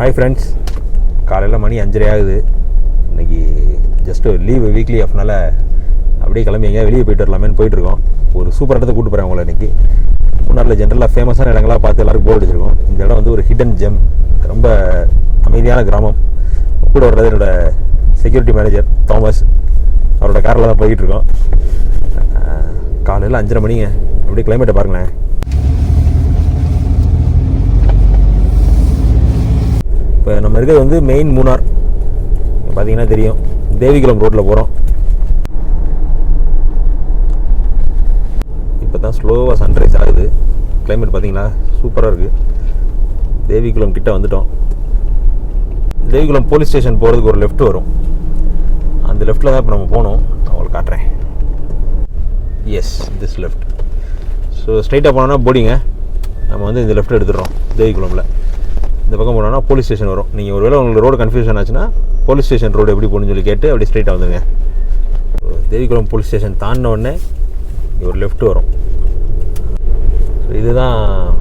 Hi friends காலையில் மணி அஞ்சரை ஆகுது. இன்னைக்கு ஜஸ்ட்டு லீவு வீக்லி ஆஃப்னால அப்படியே கிளம்பி எங்கேயா வெளியே போயிட்டு வரலாமேன்னு போயிட்டுருக்கோம். ஒரு சூப்பர் இடத்துக்கு கூட்டு போகிறேன் உங்களை இன்றைக்கி முன்னாடில் ஜென்ரலாக ஃபேமஸான இடங்களாக பார்த்து எல்லாருக்கும் போர் அடிச்சிருக்கோம். இந்த இடம் வந்து ஒரு ஹிடன் ஜெம் ரொம்ப அமைதியான கிராமம். கூட வர்றது என்னோட செக்யூரிட்டி மேனேஜர் தாமஸ் அவரோட காரில் தான் போய்கிட்டுருக்கோம் காலையில் அஞ்சரை மணிங்க. அப்படியே கிளைமேட்டை பாருங்களேன். இப்போ நம்ம இருக்கிறது வந்து மெயின் மூணார். பார்த்தீங்கன்னா தெரியும். தேவிகுளம் ரோட்டில் போகிறோம் இப்போ தான் ஸ்லோவாக சன்ரைஸ் ஆகுது. கிளைமேட் பார்த்தீங்களா சூப்பராக இருக்குது தேவிகுளம் கிட்டே வந்துட்டோம். தேவிகுளம் போலீஸ் ஸ்டேஷன் போகிறதுக்கு ஒரு லெஃப்ட் வரும். அந்த லெஃப்ட்டில் தான் இப்போ நம்ம போகணும் நான் உங்களுக்கு காட்டுறேன். எஸ் திஸ் லெஃப்ட் ஸோ ஸ்ட்ரைட்டாக போனோன்னா போடிங்க நம்ம வந்து இந்த லெஃப்ட் எடுத்துடுறோம். தேவிகுளமில். இந்த பக்கம் போனோம்னா போலீஸ் ஸ்டேஷன் வரும். நீங்கள் ஒருவேளை உங்களுக்கு ரோடு கன்ஃபியூஷன் ஆச்சுன்னா போலீஸ் ஸ்டேஷன் ரோடு எப்படி போகணும்னு சொல்லி கேட்டு அப்படி ஸ்ட்ரைட்டாக வந்துடுங்க தேவிக்குளம் போலீஸ் ஸ்டேஷன் தாண்டின உடனே ஒரு லெஃப்ட் வரும். ஸோ இதுதான்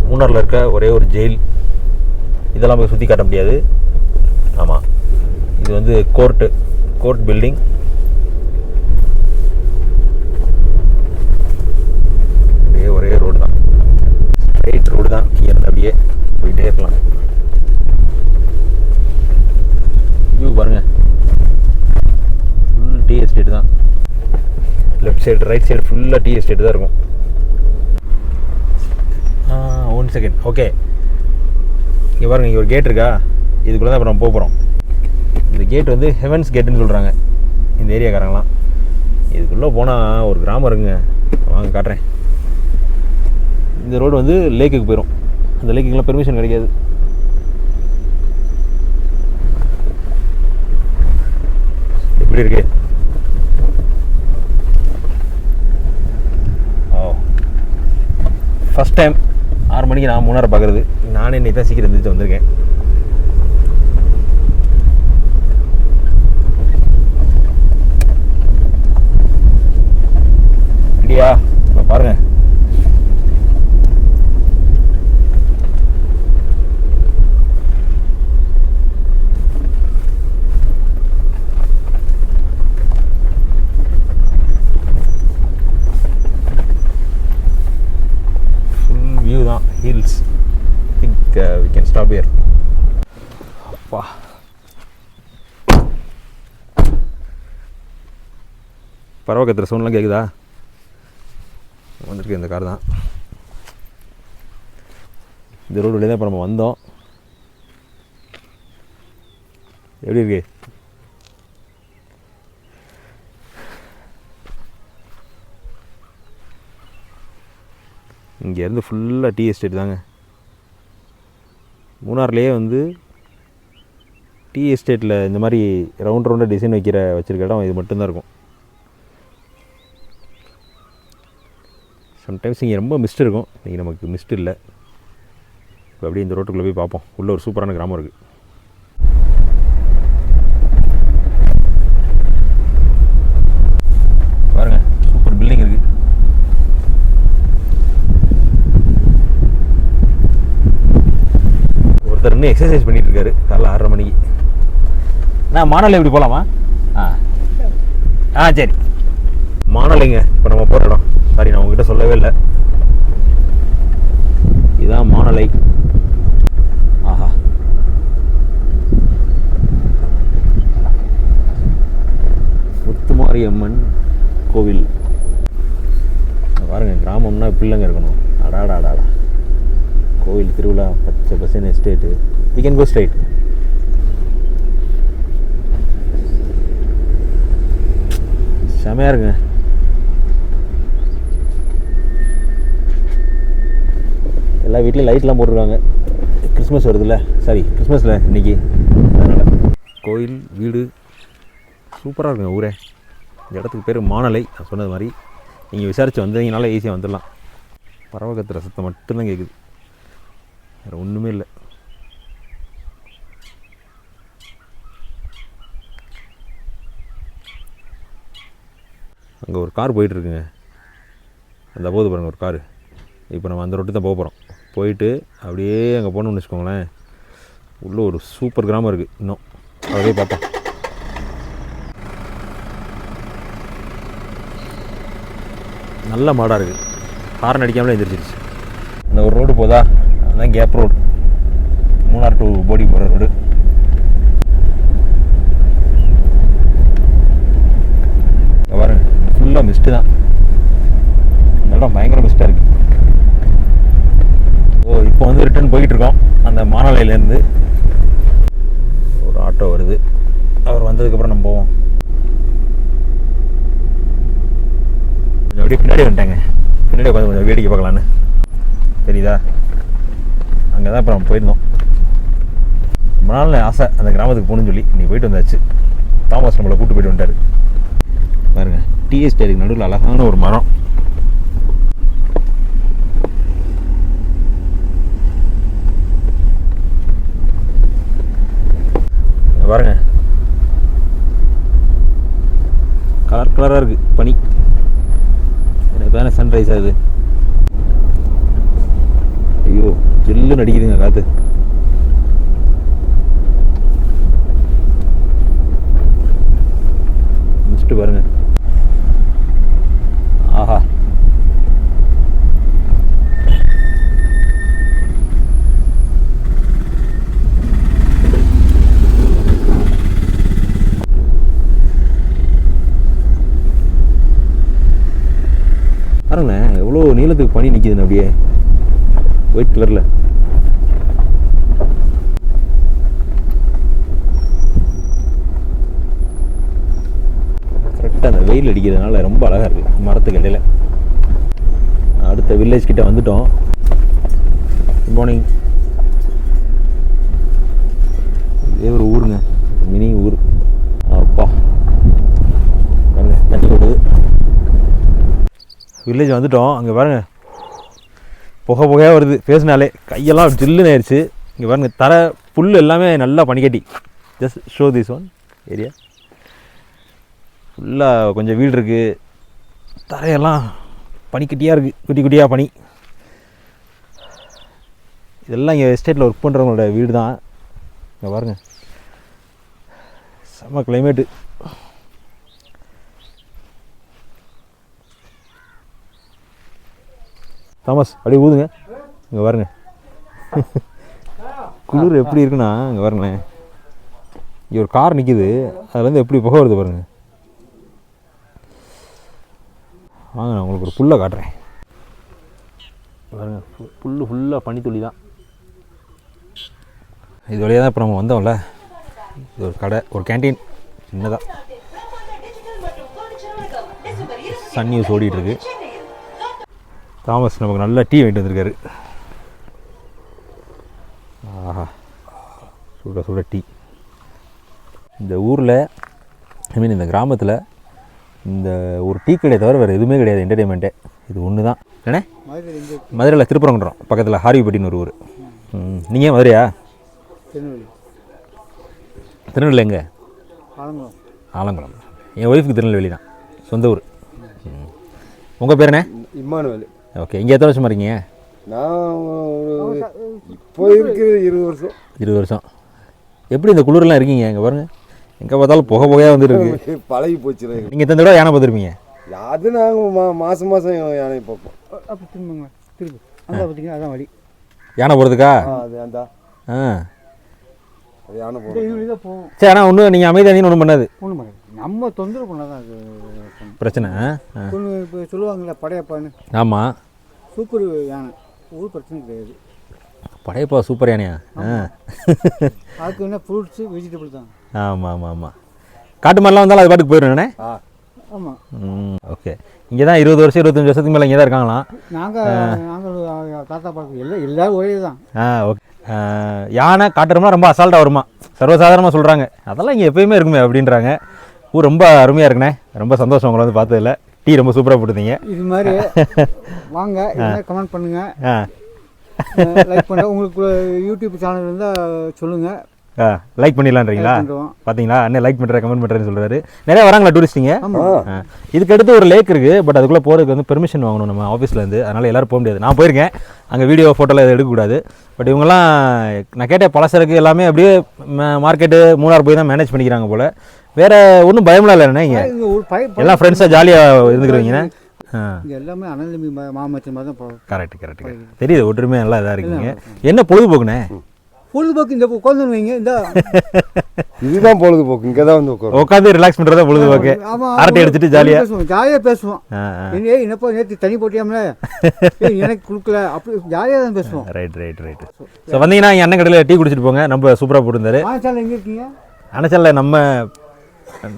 மூணாரில் இருக்க ஒரே ஒரு ஜெயில் இதெல்லாம் போய் சுற்றி காட்ட முடியாது. ஆமாம் இது வந்து கோர்ட்டு கோர்ட் பில்டிங் அப்படியே ஒரே ரோடு தான் ஸ்ட்ரைட் ரோடு தான் இங்கே இருந்து அப்படியே போயிட்டே இருக்கலாம் வியூ பாருங்க ஃபுல் டீ எஸ்டேட் தான் லெஃப்ட் சைடு ரைட் சைடு ஃபுல்லாக டீ எஸ்டேட் தான் இருக்கும். ஒன் செகண்ட் ஓகே இங்கே பாருங்க இங்கே ஒரு கேட் இருக்கா? இதுக்குள்ளே தான் இப்போ நம்ம போக போகிறோம் இந்த கேட் வந்து ஹெவன்ஸ் கேட்டுன்னு சொல்கிறாங்க இந்த ஏரியாக்காரங்களாம் இதுக்குள்ளே போனால் ஒரு கிராமம் இருக்குங்க. வாங்க காட்டுறேன். இந்த ரோடு வந்து லேக்குக்கு போயிடும் அந்த லேக்குக்கெலாம் பெர்மிஷன் கிடைக்காது. எப்படி இருக்குது ஓ ஃபஸ்ட் டைம் ஆறு மணிக்கு நான் மூணாரை பார்க்குறது. நானே இன்னைக்கு தான் சீக்கிரம் எழுந்திரிச்சு வந்திருக்கேன். இல்லையா பாருங்க ஃபுல் வியூ தான் hills think we can stop here அப்பா பறவை கத்துற சவுண்ட்லாம் கேட்குதா வந்திருக்கு இந்த கார் தான். இந்த ரோடு வழியாக தான் இப்போ நம்ம வந்தோம். எப்படி இருக்கு? இங்கேருந்து ஃபுல்லாக டீ எஸ்டேட் தாங்க. மூணார்லேயே வந்து டீ எஸ்டேட்டில் இந்த மாதிரி ரவுண்ட் ரவுண்டாக டிசைன் வைக்கிற வச்சுருக்க இடம் இது மட்டும்தான் இருக்கும். சம்டைம்ஸ் இங்கே ரொம்ப மிஸ்ட் இருக்கும். இன்றைக்கி நமக்கு மிஸ்ட் இல்லை. இப்போ அப்படியே இந்த ரோட்டுக்குள்ளே போய் பார்ப்போம். உள்ள ஒரு சூப்பரான கிராமம் இருக்குது பாருங்க சூப்பர் பில்டிங் இருக்குது இன்னும் எக்ஸசைஸ் பண்ணிட்டு இருக்காரு காலைல ஆறரை மணிக்கு. நான் மானலை எப்படி போகலாமா ஆ. ஆ சரி. மானலைங்க இப்போ நம்ம போகிற இடம். சாரி நான் உங்ககிட்ட சொல்லவே இல்லை. இதுதான் மானலை ஆஹா. முத்துமாரியம்மன் கோவில். பாருங்க கிராமம்னா பிள்ளைங்க இருக்கணும். திருவிழா பச்சை பசேன்னு estate we can go straight செமையாக இருக்குங்க. எல்லா வீட்லேயும் லைட்லாம் போட்டிருக்காங்க. கிறிஸ்மஸ் வருதுல்ல? சாரி கிறிஸ்மஸில் இன்னைக்கு. அதனால். கோயில் வீடு சூப்பராக இருக்குங்க ஊரே. இந்த இடத்துக்கு பேர் மானலை நான் சொன்னது மாதிரி. நீங்கள் விசாரித்து வந்தீங்கனால ஈஸியாக வந்துடலாம் பறவை கத்துற சத்தம் மட்டும்தான் கேட்குது வேறு ஒன்றுமே இல்லை. அங்கே ஒரு கார் போயிட்டுருக்குங்க. அந்த போது பாருங்கள் ஒரு காரு. இப்போ நம்ம அந்த ரோட்டு தான் போக போகிறோம் போயிட்டு அப்படியே அங்கே போனோம்னு வச்சுக்கோங்களேன். உள்ளே ஒரு சூப்பர் கிராமம் இருக்குது இன்னும். அதே பார்ப்போம். நல்ல மாடாக இருக்குது ஹாரன் அடிக்காமலே எந்திரிச்சிருச்சு. இந்த ஒரு ரோடு போதா? அதான் gap road Munnar to Bodi போகிற ரோடு இங்க பாருங்க ஃபுல்லாக மிஸ்ட்டு தான். நல்லா இடம் பயங்கர மிஸ்ட்டாக இருக்குது ஓ இப்போ வந்து ரிட்டர்ன் போயிட்டுருக்கோம் அந்த மானாலையிலேருந்து ஒரு ஆட்டோ வருது. அவர் வந்ததுக்கப்புறம் நம்ம போவோம். கொஞ்சம் அப்படியே பின்னாடி வந்துட்டாங்க. பின்னாடி உட்காந்து கொஞ்சம் வேடிக்கை பார்க்கலான்னு. தெரியுதா? அங்கே தான் அப்புறம் போயிருந்தோம். ரொம்ப நாள் ஆசை அந்த கிராமத்துக்கு போகணும்னு சொல்லி. நீ போயிட்டு வந்தாச்சு. தாமஸ் நம்மளை கூட்டு போயிட்டு வந்துட்டார். பாருங்க டீ எஸ்டேட்டுக்கு நடுவில் அழகான ஒரு மரம். பாருங்க. கலர் கலராக இருக்குது பனி. எனக்கு தானே சன்ரைஸ் ஆகுது. ஐயோ. ஜில்லுன்னு அடிக்குதுங்க காற்று பாருங்க. ஆஹா. பாருங்களேன் எவ்வளோ நீளத்துக்கு பனி நிற்கிதுன்னு அப்படியே. ஒயிட் கலரில் கரெக்டாக அந்த வெயில் அடிக்கிறதுனால ரொம்ப அழகாக இருக்குது மரத்துக்கு இடையில். அடுத்த வில்லேஜ் கிட்ட வந்துட்டோம். குட் மார்னிங் இதே ஒரு ஊருங்க. மினி ஊர். அப்பா. பாருங்க தண்ணி விடுது வில்லேஜ் வந்துட்டோம். அங்கே பாருங்கள் புகை புகையாக வருது. பேசினாலே கையெல்லாம் ஜில்லுன்னு ஆயிடுச்சு. இங்கே பாருங்கள் தர புல் எல்லாமே நல்லா பனிக்கட்டி. Just show this one area ஃபுல்லாக கொஞ்சம் வீடு இருக்குது தரையெல்லாம் பனிக்கட்டியாக இருக்குது குட்டி குட்டியாக பனி. இதெல்லாம் இங்கே எஸ்டேட்டில் ஒர்க் பண்ணுறவங்களோட வீடு தான் இங்கே பாருங்க. செம்ம கிளைமேட்டு தாமஸ் அப்படியே ஊதுங்க. இங்கே பாருங்க. குளிர் எப்படி இருக்குன்னா இங்கே பாருங்களேன். இங்கே ஒரு கார் நிற்கிது அதுலேருந்து எப்படி புகை வருது பாருங்க. வாங்க நான் உங்களுக்கு ஒரு புல்லை காட்டுறேன். பாருங்க புல்லு ஃபுல்லாக பனித்துளி தான். இது வழியாக தான் இப்போ நம்ம வந்தோம்ல. இது ஒரு கடை ஒரு கேண்டீன் சின்னதாக சன் நியூஸ் ஓடிட்டுருக்கு தாமஸ் நமக்கு நல்ல டீ வாங்கிட்டு வந்திருக்காரு. ஆஹா சுட சுட டீ. இந்த ஊரில் ஐ மீன் இந்த கிராமத்தில் இந்த ஒரு டீ கடையை தவிர வேறு எதுவுமே கிடையாது என்டர்டெயின்மெண்ட்டே இது ஒன்று தான் என்ன மதுரையில் திருப்பரங்குன்றம் பக்கத்தில் ஹாரிபட்டின்னு ஒரு ஊர். நீங்கள் மதுரையா? திருநெல்வேலி. திருநெல்வேலி எங்கே? ஆலங்குளம். ஆலங்குளம். என் ஒய்ஃபுக்கு திருநெல்வேலி தான் சொந்த ஊர். உங்கள் பேர் என்ன? இம்மானுவல். ஓகே. இங்கே எத்தனை வருஷமா இருக்கீங்க? நான் ஒரு இப்போ இருக்கிற இருபது வருஷம். இருபது வருஷம். எப்படி இந்த குளிர்லாம் இருக்கீங்க? இங்கே பாருங்க. எங்கே பார்த்தாலும் புகை புகையாக வந்துட்டு இருக்கு பழகி போச்சு நீங்கள் எத்தனை தடவை யானை பார்த்துருப்பீங்க? அது நாங்கள் மா மாதம் மாதம் யானை பார்ப்போம். அப்படி திரும்புங்க. திரும்பு. அங்கே பார்த்தீங்கன்னா அதான் வழி. யானை போகிறதுக்கா அது அந்த. ஆ. யானை இந்த போகும் சரி ஆனால் ஒன்றும் நீங்கள் அமைதியாக ஒன்றும் பண்ணாது. ஒன்றும் பண்ணாது. நம்ம தொந்தரவு பண்ணாதான் அது. பிரச்சனை இப்போ சொல்லுவாங்கள்ல படையப்பான்னு. ஆமாம் சூப்பர் யானை. ஒரு பிரச்சனை கிடையாது. படையப்பா சூப்பர் யானையா? ஆ. அதுக்கு என்ன ஃப்ரூட்ஸு வெஜிடபிள் தான். ஆமாம் ஆமாம் ஆமாம் காட்டு மாதிரிலாம் வந்தாலும் அது பாட்டுக்கு போயிடும்ண்ணே ஆ. ஆமாம் ம் ஓகே. இங்கே தான் இருபது வருஷம் இருபத்தஞ்சி வருஷத்துக்கு மேலே இங்கே தான் இருக்காங்களாம் நாங்கள் நாங்கள் தாத்தா பாக்கு எல்லாம் எல்லாரும் ஒரே தான். ஆ ஓகே. யானை காட்டுறோம்னா ரொம்ப அசால்ட்டாக வருமா? சர்வசாதாரணமாக சொல்கிறாங்க அதெல்லாம் இங்கே எப்பயுமே இருக்குமே அப்படின்றாங்க. ஊர் ரொம்ப அருமையாக இருக்குண்ணே. ரொம்ப சந்தோஷம் உங்களை வந்து பார்த்ததில்ல டீ ரொம்ப சூப்பராக போட்டுருந்தீங்க. இது மாதிரி வாங்க கமெண்ட் பண்ணுங்கள் லைக் பண்ணுங்க. உங்களுக்கு யூடியூப் சேனல் இருந்தால் சொல்லுங்கள் லைக் பண்ணிடலான்றீங்களா? பார்த்தீங்களா அண்ணன் லைக் பண்ணுறேன் கமெண்ட் பண்ணுறேன்னு சொல்கிறாரு நிறைய வராங்களா டூரிஸ்டிங்க ஆமாம் இதுக்கு அடுத்து ஒரு லேக் இருக்குது பட் அதுக்குள்ளே போகிறதுக்கு வந்து பெர்மிஷன் வாங்கணும் நம்ம ஆஃபீஸ்லேருந்து அதனால் எல்லாரும் போக முடியாது. நான் போயிருக்கேன். அங்கே வீடியோ ஃபோட்டோலாம் எதுவும் எடுக்கக்கூடாது. பட் இவங்கெல்லாம் நான் கேட்ட பலசரக்கு எல்லாமே அப்படியே மார்க்கெட்டு மூணார் போய் தான் மேனேஜ் பண்ணிக்கிறாங்க போல். வேற ஒன்றும் பயமெல்லாம் இல்லை என்ன இங்கே. எல்லாம் ஃப்ரெண்ட்ஸாக ஜாலியாக இருந்துக்கிறீங்கண்ணே? எல்லாமே அனந்தமி மாமச்சம் மாதிரி தான் கரெக்ட் கரெக்ட் தெரியுது ஒற்றுமையாக நல்லா இதாக இருக்கீங்க. என்ன பொழுதுபோக்குண்ணே? பொழுதுபோக்கு இந்த உட்காந்து வைங்க இந்த. இதுதான் பொழுதுபோக்கு இங்கே தான் வந்து உட்காரும் உட்காந்து ரிலாக்ஸ் பண்ணுறதா பொழுதுபோக்கு. அரட்டை அடிச்சிட்டு ஜாலியாக பேசுவோம் ஜாலியாக பேசுவோம். ஏய் என்னப்பா நேற்று தண்ணி போட்டியாமல? எனக்கு கொடுக்கல. அப்படி ஜாலியாக தான் பேசுவோம். ரைட் ரைட் ரைட் ஸோ வந்தீங்கன்னா அண்ணன் கடையில் டீ குடிச்சிட்டு போங்க. நம்ம சூப்பராக போட்டிருந்தாரு. மாச்சால எங்கே இருக்கீங்க? அணைச்சல்ல நம்ம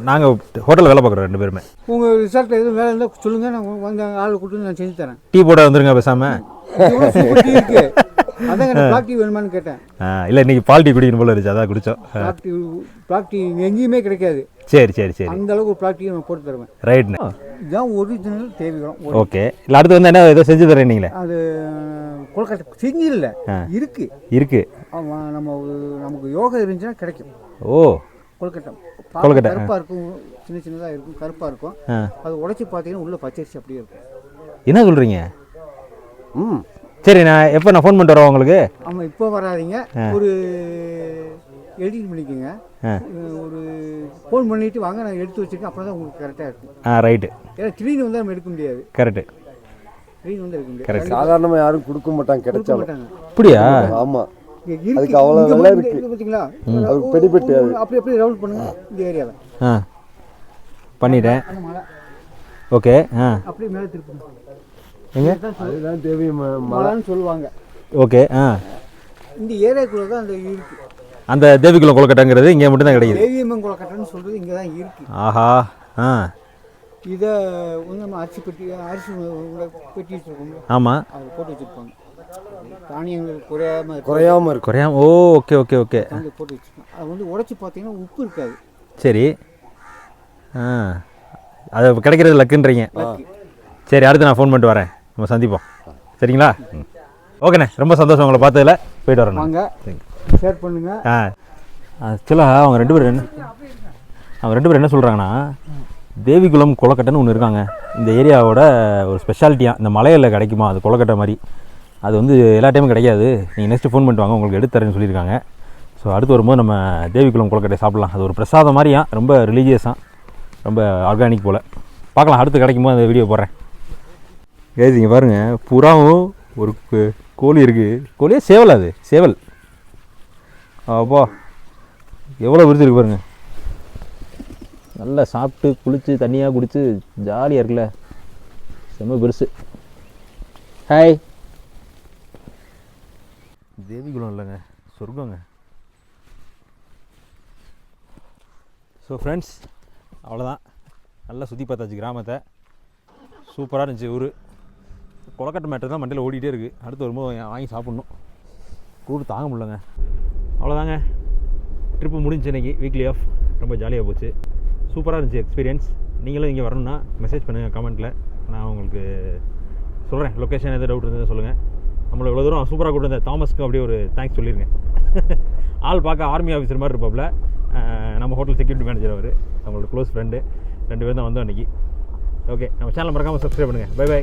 நாங்கள் ஹோட்டலில் வேலை பார்க்குறோம் ரெண்டு பேருமே. உங்கள் ரிசார்ட்டில் எதுவும் வேலை இருந்தால் சொல்லுங்கள் நான் வந்து ஆள் கூட்டு நான் செஞ்சு தரேன். டீ போட வந்துருங்க பேசாமல் வேணுமான்னு கேட்டேன். இல்லை இன்னைக்கு பால் டீ குடிக்கணும் போல இருந்துச்சு அதான் குடித்தோம் பிளாக் டீ பிளாக் டீ எங்கேயுமே கிடைக்காது. சரி சரி சரி. அந்த அளவுக்கு பிளாக் டீ நான் போட்டு தருவேன். ரைட்ண்ணே இதுதான் ஒரிஜினல் தேவைகளும். ஓகே இல்லை அடுத்து வந்து என்ன ஏதோ செஞ்சு தரேன் நீங்களே. அது கொல்கட்டை செஞ்சு இல்லை இருக்கு. இருக்கு. ஆமாம் நம்ம ஒரு- நமக்கு யோகா இருந்துச்சுன்னா கிடைக்கும். ஓ. கொல்கட்டை கொழுக்கட்டை, ஆ. கருப்பாக இருக்கும் சின்ன சின்னதாக இருக்கும் கருப்பாக இருக்கும். அது உடைச்சி பார்த்தீங்கன்னா உள்ள பச்சரிசி அப்படியே இருக்கும். என்ன சொல்கிறீங்க ம். சரி நான் எப்போ நான் ஃபோன் பண்ணிட்டு வரேன் உங்களுக்கு? ஆமாம் இப்போ வராதீங்க. ஒரு எடிட் பண்ணிக்கோங்க ஒரு ஃபோன் பண்ணிட்டு வாங்க நான் எடுத்து வச்சிருக்கேன். அப்புறம் தான் உங்களுக்கு கரெக்டாக இருக்கும். ஆ ரைட்டு ஏன்னா திடீர்னு வந்து நம்ம எடுக்க முடியாது. கரெக்டு திடீர்னு வந்து எடுக்க முடியாது. கரெக்ட் சாதாரணமாக யாரும் கொடுக்க மாட்டாங்க கிடைச்சாலும். மாட்டாங்க. அப்படியா? ஆமாம். அதுக்கு அவ்வளோ போய் இருக்கு. பார்த்தீங்களா அதுக்கு பெடி பெட்டி அது. அப்படி அப்படியே ரவுண்ட் பண்ணுங்க இந்த ஏரியாவில் ஆ பண்ணிட்டேன் ஓகே ஆ அப்படியே மேலே திருப்புங்க எங்க அதுதான் தேவி ம- மலைன்னு சொல்லுவாங்க ஓகே ஆ இந்த ஏரியாக்குள்ள தான் அந்த இருக்கு அந்த தேவிக்குளம் கொழுக்கட்டைங்கிறது இங்கே மட்டும்தான் கிடைக்குது தேவியம்மன் குளக்கட்டைன்னு சொல்றது இங்கே தான் இருக்கு ஆஹா ஆ இதை வந்து நம்ம அரிசி பெட்டி அரிசி பெட்டி வச்சுருக்கோம்ல ஆமாம் அதை போட்டு வச்சுருப்பாங்க தானியங்கள் குறையாம குறையாம இருக்கும் குறையாம ஓ ஓகே ஓகே ஓகே. போட்டு அது வந்து உடைச்சி பார்த்தீங்கன்னா உப்பு இருக்காது. சரி. ஆ. அது கிடைக்கிறது லக்குன்றீங்க. சரி அடுத்து நான் ஃபோன் பண்ணிட்டு வரேன். நம்ம சந்திப்போம். சரிங்களா? ம். ஓகேண்ணே. ரொம்ப சந்தோஷம் உங்களை பார்த்ததுல. போயிட்டு வரேன் வாங்க. ஷேர் பண்ணுங்க. ஆ. ஆக்சுவலாக அவங்க ரெண்டு பேரும் என்ன அவங்க ரெண்டு பேரும் என்ன சொல்கிறாங்கன்னா தேவிகுளம் கொலக்கட்டைன்னு ஒன்று இருக்காங்க. இந்த ஏரியாவோட ஒரு ஸ்பெஷாலிட்டியாக இந்த மலையில் கிடைக்குமா? அது கொலக்கட்டை மாதிரி. அது வந்து எல்லா டைமும் கிடைக்காது. நீங்கள் நெக்ஸ்ட்டு ஃபோன் பண்ணிட்டு வாங்க உங்களுக்கு எடுத்து தரேன்னு சொல்லியிருக்காங்க. ஸோ அடுத்து வரும்போது நம்ம தேவிகுளம் கொலக்கட்டை சாப்பிடலாம். அது ஒரு பிரசாதம் மாதிரியா? ரொம்ப ரிலீஜியஸாக ரொம்ப ஆர்கானிக் போல். பார்க்கலாம் அடுத்து கிடைக்கும்போது அந்த வீடியோ போடுறேன். கேஸ் இங்கே பாருங்கள் புறாவும் ஒரு கோழி இருக்குது கோழியே சேவல் அது சேவல். அப்பா எவ்வளோ விருது இருக்கு பாருங்க. நல்லா சாப்பிட்டு குளித்து தண்ணியாக குடித்து ஜாலியாக இருக்குல்ல. செம்ம பெருசு. ஹாய் தேவிகுலம் இல்லைங்க சொர்க்கங்க. ஸோ ஃப்ரெண்ட்ஸ் அவ்வளோதான். நல்லா சுற்றி பார்த்தாச்சு கிராமத்தை. சூப்பராக இருந்துச்சு ஊர். கொலக்கட்டை மேட்டர் தான் மண்டையில் ஓடிட்டே இருக்குது அடுத்து வரும்போது வாங்கி சாப்பிட்ணும். கூடு தாங்க முடியலங்க. அவ்வளோதாங்க. ட்ரிப்பு முடிஞ்சு இன்றைக்கி வீக்லி ஆஃப் ரொம்ப ஜாலியாக போச்சு. சூப்பராக இருந்துச்சு எக்ஸ்பீரியன்ஸ் நீங்களும் இங்கே வரணும்னா மெசேஜ் பண்ணுங்கள் கமெண்ட்டில் நான் உங்களுக்கு சொல்கிறேன் லொக்கேஷன் எதாவது டவுட் இருந்தால் சொல்லுங்கள் நம்மளை இவ்வளோ தூரம் சூப்பராக கொண்டு வந்த தாமஸ்க்கு அப்படியே ஒரு தேங்க்ஸ் சொல்லிடுங்க ஆள் பார்க்க ஆர்மி ஆஃபீஸர் மாதிரி இருப்பாப்புல நம்ம ஹோட்டல் செக்யூரிட்டி மேனேஜர் அவர். நம்மளோட க்ளோஸ் ஃப்ரெண்டு ரெண்டு பேரும் தான் வந்தோம் அன்றைக்கி ஓகே நம்ம சேனல் மறக்காமல் சப்ஸ்கிரைப் பண்ணுங்கள் பை பை